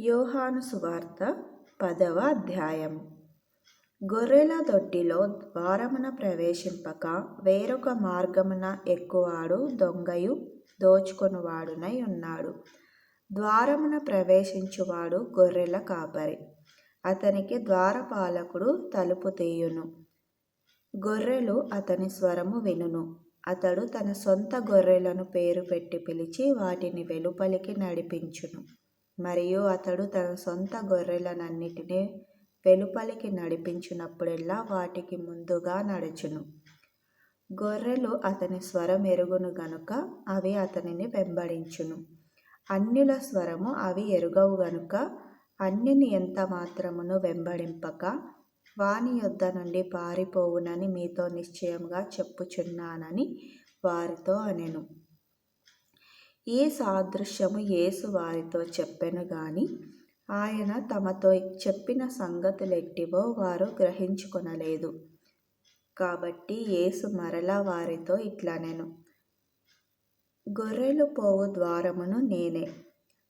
యోహాను సువార్త పదవ అధ్యాయం. గొర్రెల దొడ్డిలో ద్వారమున ప్రవేశింపక వేరొక మార్గమున ఎక్కువాడు దొంగయు దోచుకొనువాడునై ఉన్నాడు. ద్వారమున ప్రవేశించువాడు గొర్రెల కాపరి. అతనికి ద్వారపాలకుడు తలుపు తీయును. గొర్రెలు అతని స్వరము వినును. అతడు తన సొంత గొర్రెలను పేరు పెట్టి పిలిచి వాటిని వెలుపలికి నడిపించును. మరియు అతడు తన సొంత గొర్రెలనన్నిటినీ వెలుపలికి నడిపించినప్పుడెల్లా వాటికి ముందుగా నడుచును. గొర్రెలు అతని స్వరం ఎరుగును గనుక అవి అతనిని వెంబడించును. అన్యుల స్వరము అవి ఎరుగవు గనుక అన్యుని ఎంత మాత్రమును వెంబడింపక వాని యొద్ద నుండి పారిపోవునని మీతో నిశ్చయముగా చెప్పుచున్నానని వారితో అనెను. ఈ సాదృశ్యము యేసు వారితో చెప్పెను గాని? ఆయన తమతో చెప్పిన సంగతులెట్టివో వారు గ్రహించుకొనలేదు. కాబట్టి యేసు మరలా వారితో ఇట్లనెను. గొర్రెలు పోవు ద్వారమును నేనే.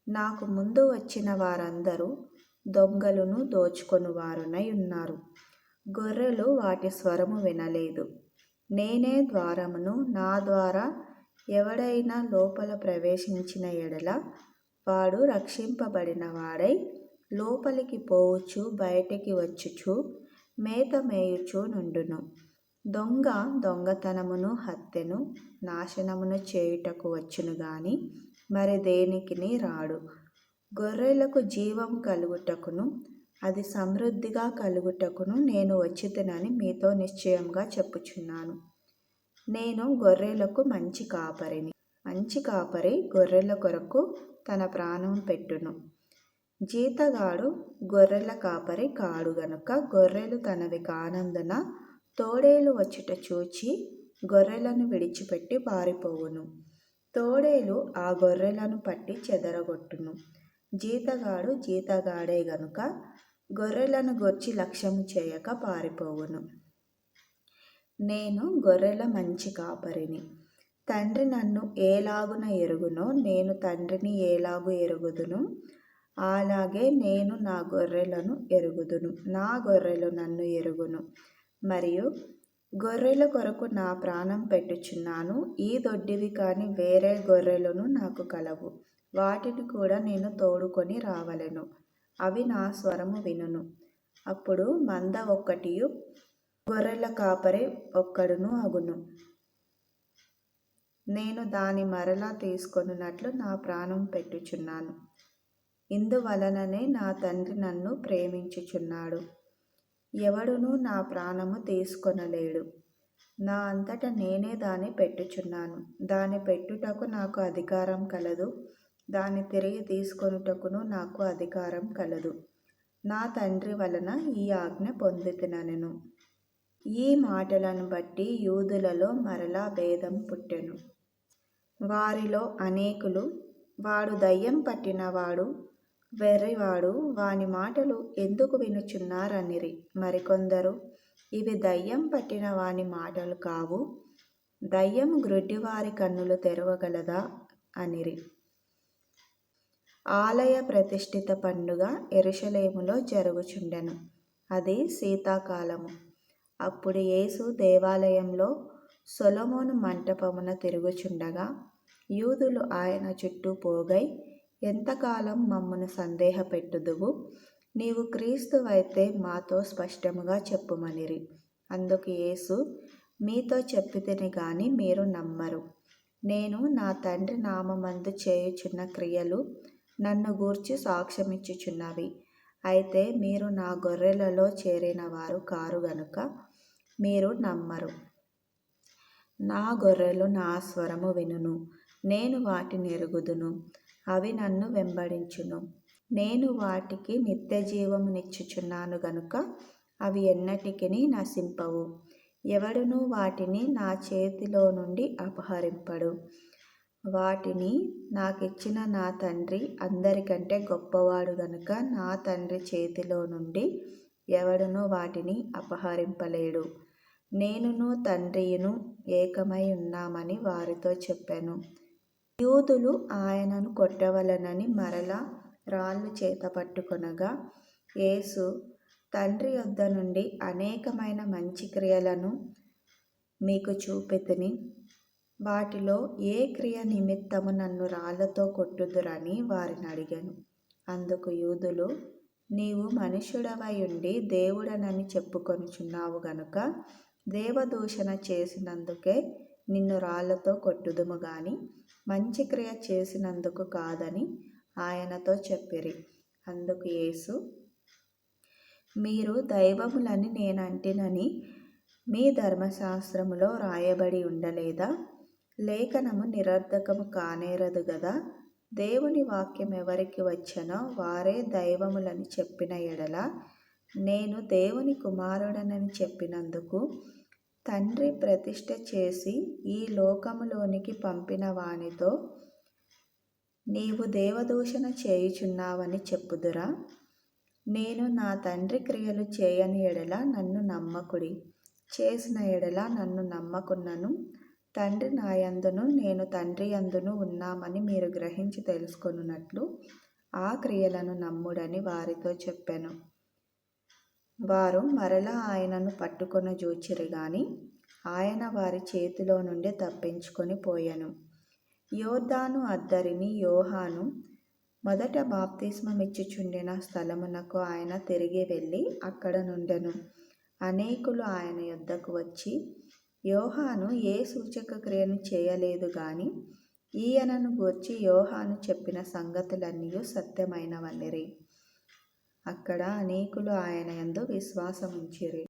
నాకు ముందు వచ్చిన వారందరూ దొంగలును దోచుకొని వారునై ఉన్నారు. గొర్రెలు వాటి స్వరము వినలేదు. నేనే ద్వారమును నా ద్వారా ఎవడైనా లోపల ప్రవేశించిన ఎడల వాడు రక్షింపబడిన వాడై లోపలికి పోవచ్చు బయటికి వచ్చుచు మేత మేయుచు నుండును. దొంగ దొంగతనమును హత్యను నాశనమును చేయుటకు వచ్చును గాని మరి దేనికిని రాడు? గొర్రెలకు జీవం కలుగుటకును అది సమృద్ధిగా కలుగుటకును నేను వచ్చితనని మీతో నిశ్చయంగా చెప్పుచున్నాను. నేను గొర్రెలకు మంచి కాపరిని. మంచి కాపరి గొర్రెల కొరకు తన ప్రాణం పెట్టును. జీతగాడు గొర్రెల కాపరి కాడు గనుక గొర్రెలు తనవి కానందున తోడేలు వచ్చుట చూచి గొర్రెలను విడిచిపెట్టి పారిపోవును. తోడేలు ఆ గొర్రెలను పట్టి చెదరగొట్టును. జీతగాడు జీతగాడే గనుక గొర్రెలను గొర్చి లక్ష్యం చేయక పారిపోవును. నేను గొర్రెల మంచి కాపరిని. తండ్రి నన్ను ఏలాగున ఎరుగునో నేను తండ్రిని ఏలాగు ఎరుగుదును? అలాగే నేను నా గొర్రెలను ఎరుగుదును. నా గొర్రెలు నన్ను ఎరుగును. మరియు గొర్రెల కొరకు నా ప్రాణం పెట్టుచున్నాను. ఈ దొడ్డివి కానీ వేరే గొర్రెలను నాకు కలవు. వాటిని కూడా నేను తోడుకొని రావలెను. అవి నా స్వరము వినును. అప్పుడు మంద ఒక్కటియు గొర్రెల కాపరి ఒక్కడును అగును. నేను దాని మరలా తీసుకొనున్నట్లు నా ప్రాణం పెట్టుచున్నాను. ఇందువలననే నా తండ్రి నన్ను ప్రేమించుచున్నాడు. ఎవడునూ నా ప్రాణము తీసుకొనలేడు. నా అంతట నేనే దాన్ని పెట్టుచున్నాను. దాన్ని పెట్టుటకు నాకు అధికారం కలదు. దాన్ని తిరిగి తీసుకొనుటకును నాకు అధికారం కలదు. నా తండ్రి వలన ఈ ఆజ్ఞ పొందుతున్నాను ఈ మాటలను బట్టి యూదులలో మరలా భేదం పుట్టెను. వారిలో అనేకులు వాడు దయ్యం పట్టినవాడు వెర్రివాడు వాని మాటలు ఎందుకు వినుచున్నారనిరి. మరికొందరు ఇవి దయ్యం పట్టిన వాని మాటలు కావు దయ్యం గ్రుడ్డివారి కన్నులు తెరవగలదా అనిరి. ఆలయ ప్రతిష్ఠిత పండుగ ఎరుషలేములో జరుగుచుండెను. అది శీతాకాలము. అప్పుడు యేసు దేవాలయంలో సొలొమోను మంటపమున తిరుగుచుండగా యూదులు ఆయన చుట్టూ పోగై ఎంతకాలం మమ్మను సందేహపెట్టుదువు? నీవు క్రీస్తువైతే మాతో స్పష్టముగా చెప్పుమనిరి. అందుకు యేసు మీతో చెప్పితిని గాని మీరు నమ్మరు. నేను నా తండ్రి నామందు చేయుచున్న క్రియలు నన్ను గూర్చి సాక్ష్యమిచ్చుచున్నవి. అయితే మీరు నా గొర్రెలలో చేరిన వారు కారు గనుక మీరు నమ్మరు. నా గొర్రెలు నా స్వరము వినును. నేను వాటిని ఎరుగుదును. అవి నన్ను వెంబడించును. నేను వాటికి నిత్య జీవమునిచ్చుచున్నాను గనుక అవి ఎన్నటికి నశింపవు. ఎవడునూ వాటిని నా చేతిలో నుండి అపహరింపడు. వాటిని నాకిచ్చిన నా తండ్రి అందరికంటే గొప్పవాడు గనుక నా తండ్రి చేతిలో నుండి ఎవడునూ వాటిని అపహరింపలేడు. నేనును తండ్రియును ఏకమై ఉన్నామని వారితో చెప్పాను. యూదులు ఆయనను కొట్టవలనని మరలా రాళ్ళు చేత పట్టుకొనగా యేసు తండ్రి యొద్ద నుండి అనేకమైన మంచి క్రియలను మీకు చూపితిని వాటిలో ఏ క్రియ నిమిత్తము నన్ను రాళ్ళతో కొట్టుదురని వారిని అడిగాను. అందుకు యూదులు నీవు మనుషుడవై ఉండి దేవుడనని చెప్పుకొనుచున్నావు గనుక దేవదూషణ చేసినందుకే నిన్ను రాళ్ళతో కొట్టుదుము గాని మంచి క్రియ చేసినందుకు కాదని ఆయనతో చెప్పిరి. అందుకు యేసు మీరు దైవములని నేనంటినని మీ ధర్మశాస్త్రములో రాయబడి ఉండలేదా? లేఖనము నిరర్ధకము కానేరదు గదా? దేవుని వాక్యం ఎవరికి వచ్చనో వారే దైవములని చెప్పిన ఎడల నేను దేవుని కుమారుడనని చెప్పినందుకు తండ్రి ప్రతిష్ఠ చేసి ఈ లోకములోనికి పంపిన వానితో నీవు దేవదూషణ చేయుచున్నావని చెప్పుదురా. నేను నా తండ్రి క్రియలు చేయని ఎడల నన్ను నమ్మకుడి చేసిన ఎడల నన్ను నమ్మకున్నను. తండ్రి నాయందును నేను తండ్రి యందును ఉన్నామని మీరు గ్రహించి తెలుసుకొనున్నట్లు ఆ క్రియలను నమ్ముడని వారితో చెప్పాను. వారు మరలా ఆయనను పట్టుకొన జూచిరి గాని ఆయన వారి చేతిలో నుండి తప్పించుకొని పోయాను. యోర్దాను అద్దరిని యోహాను మొదట బాప్తిస్మమిచ్చుచుండిన స్థలమునకు ఆయన తిరిగి వెళ్ళి అక్కడ నుండెను. అనేకులు ఆయన యొద్దకు వచ్చి యోహాను ఏ సూచక క్రియను చేయలేదు గాని ఈయనను గూర్చి యోహాను చెప్పిన సంగతులన్నీ సత్యమైనవన్నిరి. అక్కడ అనేకులు ఆయన యందు విశ్వాసముంచిరి.